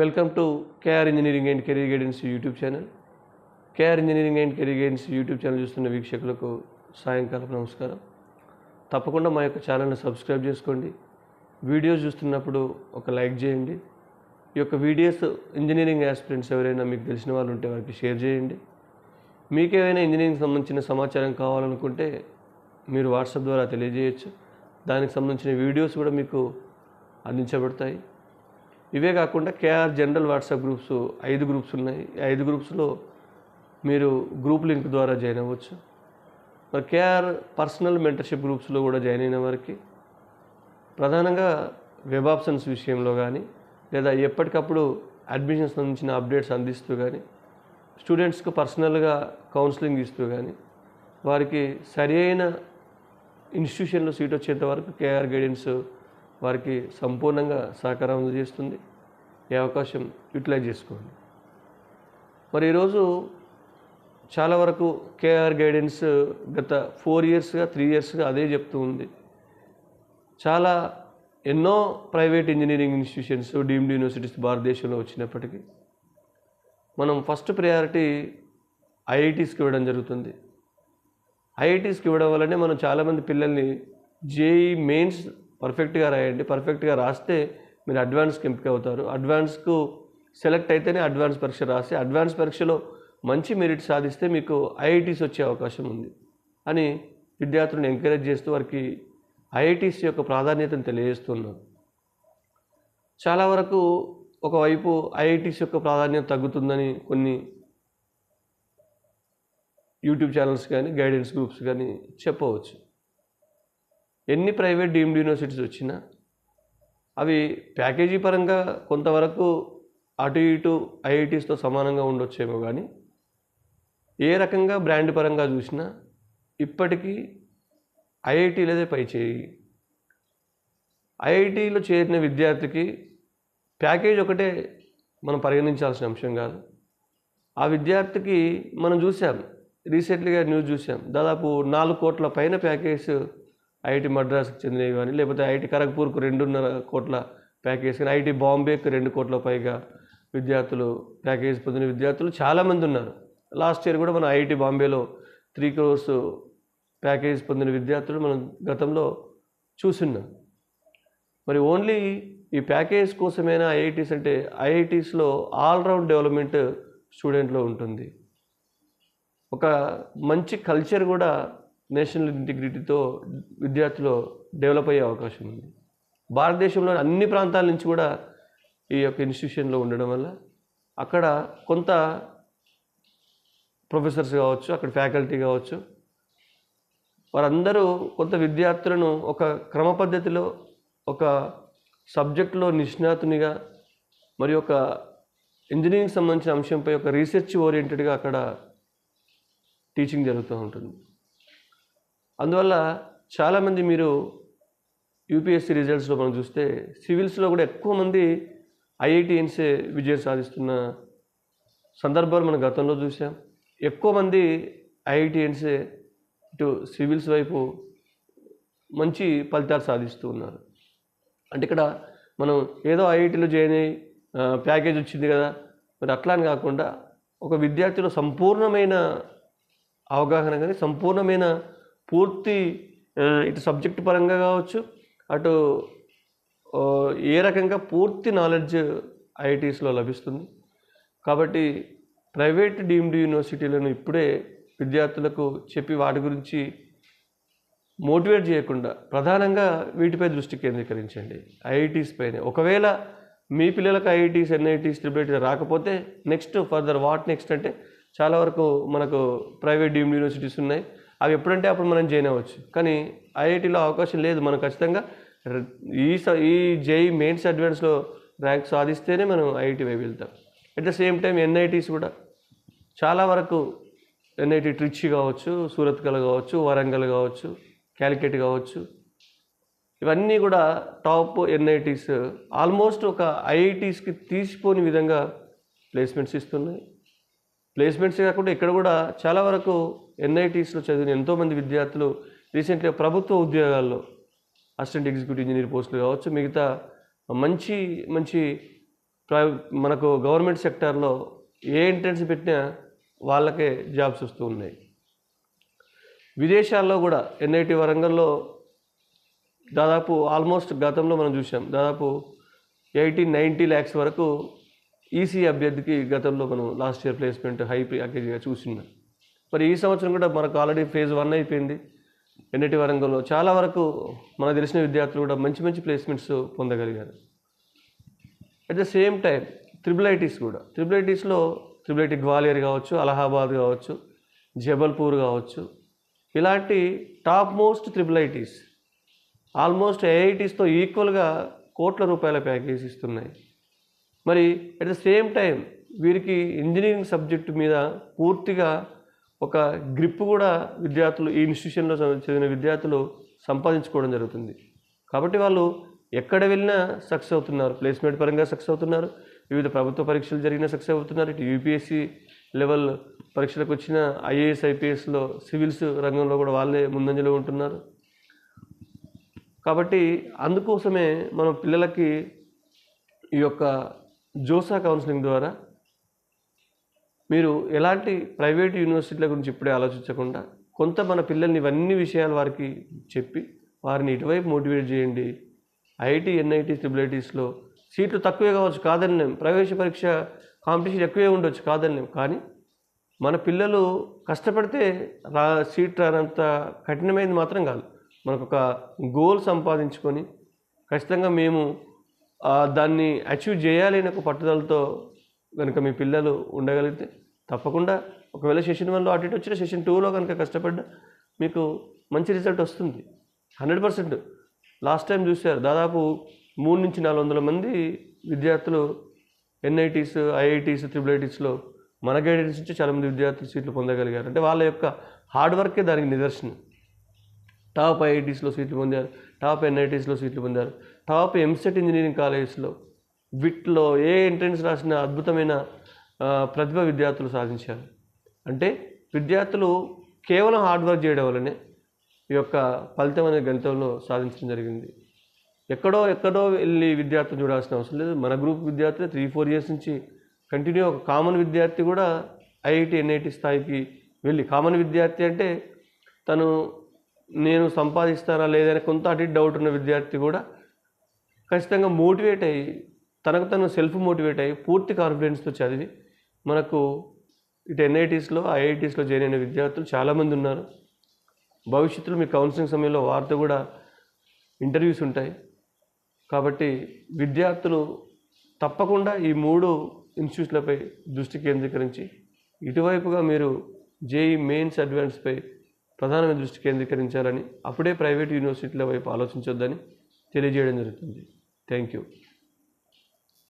Welcome to KR engineering and career guidance YouTube channel KR engineering and career guidance YouTube channel చూస్తున్న వీక్షకులకు సాయంకాలం నమస్కారం. తప్పకుండా మా యొక్క ఛానల్ని సబ్స్క్రైబ్ చేసుకోండి. వీడియోస్ చూస్తున్నప్పుడు ఒక లైక్ చేయండి. ఈ యొక్క వీడియోస్ ఇంజనీరింగ్ ఆస్పిరెంట్స్ ఎవరైనా మీకు తెలిసిన వాళ్ళు ఉంటే వారికి షేర్ చేయండి. మీకు ఏమైనా ఇంజనీరింగ్ సంబంధించిన సమాచారం కావాలనుకుంటే మీరు వాట్సాప్ ద్వారా తెలియజేయచ్చు. దానికి సంబంధించిన వీడియోస్ కూడా మీకు అందించబడతాయి. ఇవే కాకుండా కేఆర్ జనరల్ వాట్సాప్ గ్రూప్స్ ఐదు గ్రూప్స్ ఉన్నాయి. ఈ ఐదు గ్రూప్స్లో మీరు గ్రూప్ లింక్ ద్వారా జాయిన్ అవ్వచ్చు. మరి కేఆర్ పర్సనల్ మెంటర్షిప్ గ్రూప్స్లో కూడా జాయిన్ అయిన వారికి ప్రధానంగా వెబ్ ఆప్షన్స్ విషయంలో కానీ లేదా ఎప్పటికప్పుడు అడ్మిషన్ సంబంధించిన అప్డేట్స్ అందిస్తూ కానీ స్టూడెంట్స్కు పర్సనల్గా కౌన్సిలింగ్ ఇస్తూ కానీ వారికి సరి అయిన ఇన్స్టిట్యూషన్లో సీట్ వచ్చేంత వరకు కేఆర్ గైడెన్స్ వారికి సంపూర్ణంగా సహకారం అందజేస్తుంది. ఈ అవకాశం యూటిలైజ్ చేసుకోండి. మరి ఈరోజు చాలా వరకు కేఆర్ గైడెన్స్ గత ఫోర్ ఇయర్స్గా త్రీ ఇయర్స్గా అదే చెప్తూ ఉంది. చాలా ఎన్నో private engineering institutions deemed universities భారతదేశంలో వచ్చినప్పటికీ మనం ఫస్ట్ ప్రయారిటీ ఐఐటీస్కి ఇవ్వడం జరుగుతుంది. ఐఐటీస్కి ఇవ్వడం వల్లనే మనం చాలామంది పిల్లల్ని జేఈ మెయిన్స్ పర్ఫెక్ట్గా రాయండి పర్ఫెక్ట్గా రాస్తే మీరు అడ్వాన్స్కి ఎంపిక అవుతారు. అడ్వాన్స్కు సెలెక్ట్ అయితేనే అడ్వాన్స్ పరీక్ష రాసి అడ్వాన్స్ పరీక్షలో మంచి మెరిట్ సాధిస్తే మీకు ఐఐటీస్ వచ్చే అవకాశం ఉంది అని విద్యార్థులను ఎంకరేజ్ చేస్తూ వారికి ఐఐటీస్ యొక్క ప్రాధాన్యతను తెలియజేస్తున్నాం చాలా వరకు ఒకవైపు ఐఐటీస్ యొక్క ప్రాధాన్యత తగ్గుతుందని కొన్ని యూట్యూబ్ ఛానల్స్ కానీ గైడెన్స్ గ్రూప్స్ కానీ చెప్పవచ్చు. ఎన్ని ప్రైవేట్ డీమ్డ్ యూనివర్సిటీస్ వచ్చినా అవి ప్యాకేజీ పరంగా కొంతవరకు అటు ఇటు ఐఐటీస్తో సమానంగా ఉండొచ్చేమో కానీ ఏ రకంగా బ్రాండ్ పరంగా చూసినా ఇప్పటికీ ఐఐటీలదే పై చేయి. ఐఐటీలో చేరిన విద్యార్థికి ప్యాకేజ్ ఒకటే మనం పరిగణించాల్సిన అంశం కాదు. ఆ విద్యార్థికి మనం చూసాం రీసెంట్లీగా న్యూస్ చూసాం దాదాపు నాలుగు కోట్ల పైన ప్యాకేజ్ ఐఐటి మద్రాస్కి చెందినవి కానీ లేకపోతే ఐఐటి ఖరగ్పూర్కు రెండున్నర కోట్ల ప్యాకేజ్ కానీ ఐఐటి బాంబేకి రెండు కోట్ల పైగా విద్యార్థులు ప్యాకేజ్ పొందిన విద్యార్థులు చాలామంది ఉన్నారు. లాస్ట్ ఇయర్ కూడా మన ఐఐటి బాంబేలో త్రీ క్రోర్స్ ప్యాకేజ్ పొందిన విద్యార్థులు మనం గతంలో చూసున్నాం. మరి ఓన్లీ ఈ ప్యాకేజ్ కోసమైనా ఐఐటీస్ అంటే ఐఐటీస్లో ఆల్రౌండ్ డెవలప్మెంట్ స్టూడెంట్లో ఉంటుంది. ఒక మంచి కల్చర్ కూడా నేషనల్ ఇంటిగ్రిటీతో విద్యార్థులు డెవలప్ అయ్యే అవకాశం ఉంది. భారతదేశంలో అన్ని ప్రాంతాల నుంచి కూడా ఈ యొక్క ఇన్స్టిట్యూషన్లో ఉండడం వల్ల అక్కడ కొంత ప్రొఫెసర్స్ కావచ్చు అక్కడ ఫ్యాకల్టీ కావచ్చు వారందరూ కొంత విద్యార్థులను ఒక క్రమ పద్ధతిలో ఒక సబ్జెక్టులో నిష్ణాతునిగా మరి ఒక ఇంజనీరింగ్ సంబంధించిన అంశంపై ఒక రీసెర్చ్ ఓరియంటెడ్గా అక్కడ టీచింగ్ జరుగుతూ ఉంటుంది. అందువల్ల చాలామంది మీరు యూపీఎస్సీ రిజల్ట్స్లో మనం చూస్తే సివిల్స్లో కూడా ఎక్కువ మంది ఐఐటిఎన్సే విజయం సాధిస్తున్న సందర్భాలు మనం గతంలో చూసాం. ఎక్కువ మంది ఐఐటిఎన్సే ఇటు సివిల్స్ వైపు మంచి ఫలితాలు సాధిస్తూ ఉన్నారు. అంటే ఇక్కడ మనం ఏదో ఐఐటీలో జాయిన్ అయ్యి ప్యాకేజ్ వచ్చింది కదా మరి అట్లా అని కాకుండా ఒక విద్యార్థిలో సంపూర్ణమైన అవగాహన కానీ సంపూర్ణమైన పూర్తి ఇటు సబ్జెక్ట్ పరంగా కావచ్చు అటు ఏ రకంగా పూర్తి నాలెడ్జ్ ఐఐటీస్లో లభిస్తుంది. కాబట్టి ప్రైవేట్ డీమ్డ్ యూనివర్సిటీలను ఇప్పుడే విద్యార్థులకు చెప్పి వాటి గురించి మోటివేట్ చేయకుండా ప్రధానంగా వీటిపై దృష్టి కేంద్రీకరించండి. ఐఐటీస్ పైన. ఒకవేళ మీ పిల్లలకు ఐఐటీస్ ఎన్ఐటీస్ ట్రిబిలిటీ రాకపోతే నెక్స్ట్ ఫర్దర్ వాట్ నెక్స్ట్ అంటే చాలా వరకు మనకు ప్రైవేట్ డీమ్డ్ యూనివర్సిటీస్ ఉన్నాయి. అవి ఎప్పుడంటే అప్పుడు మనం జాయిన్ అవ్వచ్చు. కానీ ఐఐటీలో అవకాశం లేదు. మనం ఖచ్చితంగా ఈ స- ఈ జేఈ మెయిన్స్ అడ్వాన్స్లో ర్యాంక్ సాధిస్తేనే మనం ఐఐటీ వైపు వెళ్తాం. At the same time NITs కూడా చాలా వరకు ఎన్ఐటి ట్రిచి కావచ్చు సూరత్కల్ కావచ్చు వరంగల్ కావచ్చు క్యాలికెట్ కావచ్చు. ఇవన్నీ కూడా టాప్ ఎన్ఐటీస్ ఆల్మోస్ట్ ఒక ఐఐటీస్కి తీసిపోని విధంగా ప్లేస్మెంట్స్ ఇస్తున్నాయి. ప్లేస్మెంట్స్ కాకుండా ఇక్కడ కూడా చాలా వరకు ఎన్ఐటీస్లో చదివిన ఎంతోమంది విద్యార్థులు రీసెంట్గా ప్రభుత్వ ఉద్యోగాల్లో అసిస్టెంట్ ఎగ్జిక్యూటివ్ ఇంజనీర్ పోస్టులు కావచ్చు మిగతా మంచి మంచి ప్రైవ్ మనకు గవర్నమెంట్ సెక్టార్లో ఏ ఎంట్రన్స్ పెట్టినా వాళ్ళకే జాబ్స్ వస్తూ ఉన్నాయి. విదేశాల్లో కూడా ఎన్ఐటి వరంగల్లో దాదాపు ఆల్మోస్ట్ గతంలో మనం చూసాం దాదాపు ఎయిటీ నైంటీ ల్యాక్స్ వరకు ఈసీ అభ్యర్థికి గతంలో మనం లాస్ట్ ఇయర్ ప్లేస్మెంట్ హై ప్యాకేజీగా చూసినాం. మరి ఈ సంవత్సరం కూడా మనకు ఆల్రెడీ ఫేజ్ వన్ అయిపోయింది. ఎన్ఐటి వరంగల్లో చాలా వరకు మనకు తెలిసిన విద్యార్థులు కూడా మంచి మంచి placements పొందగలిగారు. At the same time triple ITs కూడా. త్రిబుల్ ఐటీస్లో త్రిబుల్ ఐటీ గ్వాలియర్ కావచ్చు అలహాబాద్ కావచ్చు జబల్పూర్ కావచ్చు. ఇలాంటి top most triple ITs almost ఐఐటీస్తో ఈక్వల్గా కోట్ల రూపాయల ప్యాకేజ్ ఇస్తున్నాయి. మరి అట్ ద సేమ్ టైం వీరికి ఇంజనీరింగ్ సబ్జెక్టు మీద పూర్తిగా ఒక గ్రిప్ కూడా విద్యార్థులు ఈ ఇన్స్టిట్యూషన్లో చదివిన విద్యార్థులు సంపాదించుకోవడం జరుగుతుంది. కాబట్టి వాళ్ళు ఎక్కడ వెళ్ళినా సక్సెస్ అవుతున్నారు. ప్లేస్మెంట్ పరంగా సక్సెస్ అవుతున్నారు. వివిధ ప్రభుత్వ పరీక్షలు జరిగిన సక్సెస్ అవుతున్నారు. ఇటు యూపీఎస్సీ లెవెల్ పరీక్షలకు వచ్చిన ఐఏఎస్ ఐపీఎస్లో సివిల్స్ రంగంలో కూడా వాళ్ళే ముందంజలో ఉంటున్నారు. కాబట్టి అందుకోసమే మనం పిల్లలకి ఈ యొక్క జోసా కౌన్సిలింగ్ ద్వారా మీరు ఎలాంటి ప్రైవేట్ యూనివర్సిటీల గురించి ఇప్పుడే ఆలోచించకుండా కొంత మన పిల్లల్ని ఇవన్నీ విషయాలు వారికి చెప్పి వారిని ఇటువైపు మోటివేట్ చేయండి. ఐఐటి ఎన్ఐటి ట్రిబుల్ సీట్లు తక్కువే కావచ్చు కాదని నేను. ప్రవేశ పరీక్ష కాంపిటీషన్ ఎక్కువే ఉండొచ్చు కాదని నేను. కానీ మన పిల్లలు కష్టపడితే రా సీట్ రానంత కఠినమైనది మాత్రం కాదు. మనకు ఒక గోల్ సంపాదించుకొని ఖచ్చితంగా మేము దాన్ని అచీవ్ చేయాలి అనే ఒక పట్టుదలతో కనుక మీ పిల్లలు ఉండగలిగితే తప్పకుండా ఒకవేళ సెషన్ వన్లో అటు ఇటు వచ్చిన సెషన్ టూలో కనుక కష్టపడ్డా మీకు మంచి రిజల్ట్ వస్తుంది. హండ్రెడ్ పర్సెంట్ లాస్ట్ టైం చూశారు దాదాపు మూడు నుంచి నాలుగు వందల మంది విద్యార్థులు ఎన్ఐటీస్ ఐఐటీస్ త్రిబుల్ ఐటీస్లో మన గైడెన్స్ నుంచి చాలామంది విద్యార్థులు సీట్లు పొందగలిగారు. అంటే వాళ్ళ యొక్క హార్డ్ వర్కే దానికి నిదర్శనం. టాప్ ఐఐటీస్లో సీట్లు పొందారు టాప్ ఎన్ఐటీస్లో సీట్లు పొందారు టాప్ ఎంసెట్ ఇంజనీరింగ్ కాలేజెస్లో వీటిలో ఏ ఎంట్రన్స్ రాసిన అద్భుతమైన ప్రతిభ విద్యార్థులు సాధించారు. అంటే విద్యార్థులు కేవలం హార్డ్ వర్క్ చేయడం వల్లనే ఈ యొక్క ఫలితం అనే గణితంలో సాధించడం జరిగింది. ఎక్కడో ఎక్కడో వెళ్ళి విద్యార్థులు చూడాల్సిన అవసరం లేదు. మన గ్రూప్ విద్యార్థులు త్రీ ఫోర్ ఇయర్స్ నుంచి కంటిన్యూ ఒక కామన్ విద్యార్థి కూడా ఐఐటి ఎన్ఐటి స్థాయికి వెళ్ళి కామన్ విద్యార్థి అంటే తను నేను సంపాదిస్తానా లేదని కొంత అటు డౌట్ ఉన్న విద్యార్థి కూడా ఖచ్చితంగా మోటివేట్ అయ్యి తనకు తను సెల్ఫ్ మోటివేట్ అయ్యి పూర్తి కాన్ఫిడెన్స్తో చదివి మనకు ఇటు ఎన్ఐటీస్లో ఐఐటీస్లో జాయిన్ అయిన విద్యార్థులు చాలామంది ఉన్నారు. భవిష్యత్తులో మీ కౌన్సిలింగ్ సమయంలో వారితో కూడా ఇంటర్వ్యూస్ ఉంటాయి. కాబట్టి విద్యార్థులు తప్పకుండా ఈ మూడు ఇన్స్టిట్యూట్లపై దృష్టి కేంద్రీకరించి ఇటువైపుగా మీరు జేఈ మెయిన్స్ అడ్వాన్స్పై ప్రధానమైన దృష్టి కేంద్రీకరించాలని అప్పుడే ప్రైవేట్ యూనివర్సిటీల వైపు ఆలోచించొద్దని తెలియజేయడం జరుగుతుంది. Thank you